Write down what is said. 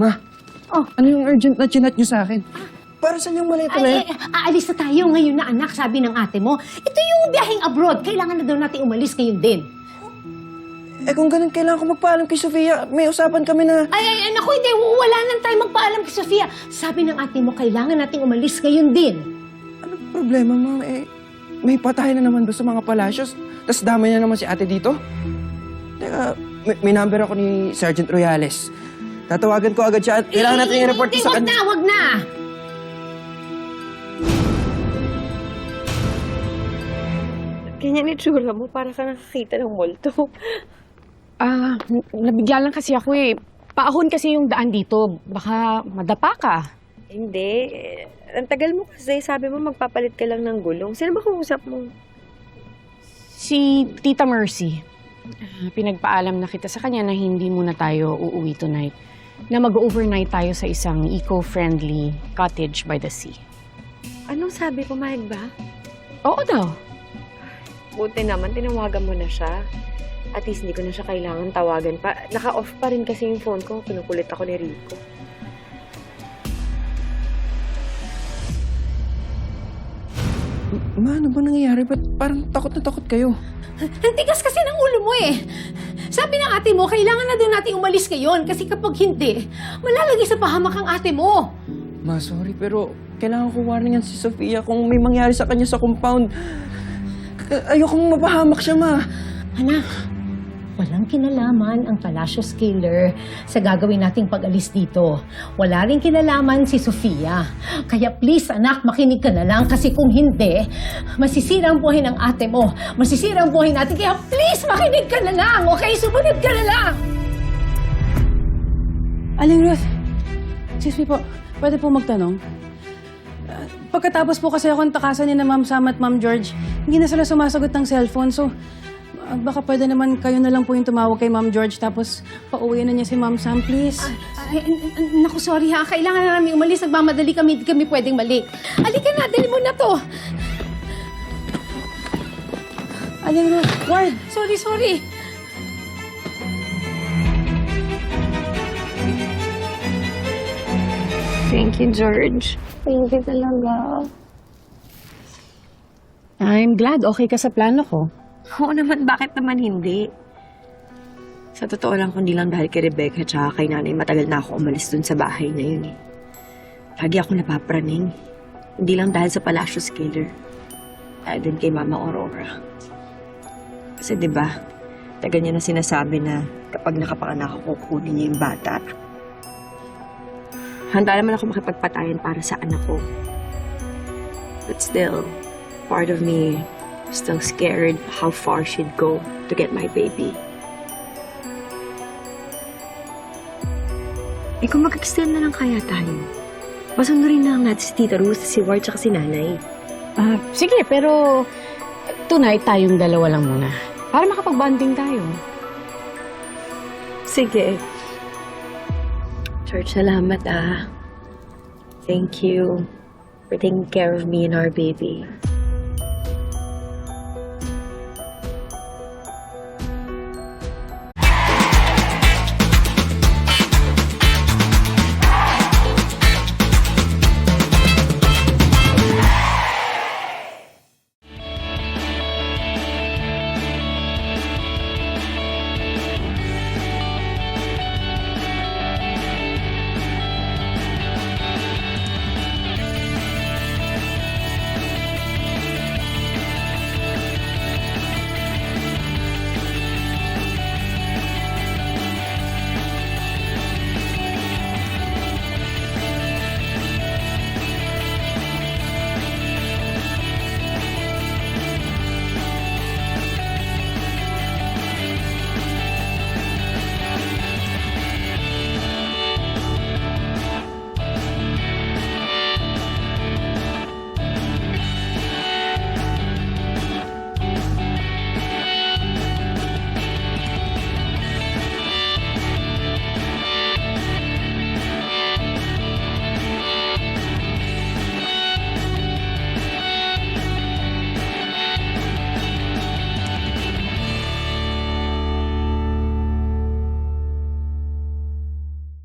Ma, Oh. ano yung urgent na chinat niyo sa akin? Para saan yung maleta na Ay, yan? ay, aalis na tayo ngayon na anak, sabi ng ate mo. Ito yung biyaheng abroad. Kailangan na daw natin umalis ngayon din. Eh kung ganun, kailangan ko magpaalam kay Sofia. May usapan kami na... Ay, ay, ay, naku, hindi. Wala nang tayo magpaalam kay Sofia. Sabi ng ate mo, kailangan nating umalis ngayon din. Ano problema, ma? Eh, may patay na naman doon sa mga palasyos. Tapos damay na naman si ate dito. Teka, may, may number ako ni Sergeant Royales. Tatawagan ko agad siya at kailangan natin i-report sa wag kanya. na, wag na. Ganyan itsura mo, para ka nakakita ng multo. Ah, nabigla lang kasi ako eh. Paahon kasi yung daan dito. Baka madapa ka. Hindi. eh, Ang tagal mo kasi, sabi mo magpapalit ka lang ng gulong. Sino ba kausap mo? Si Tita Mercy. Ah, pinagpaalam na kita sa kanya na hindi muna tayo uuwi tonight. Na mag-overnight tayo sa isang eco-friendly cottage by the sea. Anong sabi, pumayag ba? Oo daw. Buti naman, tinawagan mo na siya. At least hindi ko na siya kailangan tawagan pa. Naka-off pa rin kasi yung phone ko. Kinukulit ako ni Rico. Ma, ano ba nangyayari? Ba't parang takot na takot kayo? Ang tigas kasi ng ulo mo eh. Sabi ng ate mo, kailangan na daw nating umalis ngayon. Kasi kapag hindi, malalagay sa pahamak ang ate mo. Ma, sorry, pero kailangan ko warningan si Sofia kung may mangyari sa kanya sa compound. Ayokong mapahamak siya, ma. Anak, walang kinalaman ang Palacios Killer sa gagawin nating pag-alis dito. Wala rin kinalaman si Sofia. Kaya please, anak, makinig ka na lang kasi kung hindi, masisira ang buhay ng ate mo. Masisira ang buhay natin. Kaya please, makinig ka na lang, okay? Sumunod ka na lang! Aling Ruth, excuse me po, pwede po magtanong? Ah, Pagkatapos po kasi akong takasan ni na Ma'am Sam at Ma'am George, hindi na sila sumasagot ng cellphone. So, ah, baka pwede naman kayo na lang po yung tumawag kay Ma'am George tapos pauwi na niya si Ma'am Sam, please. Ay, n- n- naku, sorry ha. Kailangan na namin umalis. Nagmamadali kami. Hindi kami pwedeng balik. Halika na, dali mo na to. Aling Ruth, Ward! Sorry, sorry. Thank you, George. Thank you talaga. I'm glad okay ka sa plano ko. Oo naman, bakit naman hindi? Sa totoo lang, kundi lang dahil kay Rebecca at kay nanay, matagal na ako umalis dun sa bahay na yun eh. Lagi ako napapraning. Hindi lang dahil sa Palacios Killer. Dahil din kay Mama Aurora. Kasi ba tagal niya na sinasabi na kapag nakapanganak ako, kukunin niya yung bata. Handa naman ako makipagpatayan para sa anak ko. But still, part of me still scared how far she'd go to get my baby. Eh kung mag-extend na lang kaya tayo, pasunurin na lang natin si Tita Ruth, si Ward, tsaka si Nanay. Ah, sige, pero tonight tayong dalawa lang muna. Para makapag-bonding tayo. Sige. Church, salamat ah. Thank you for taking care of me and our baby.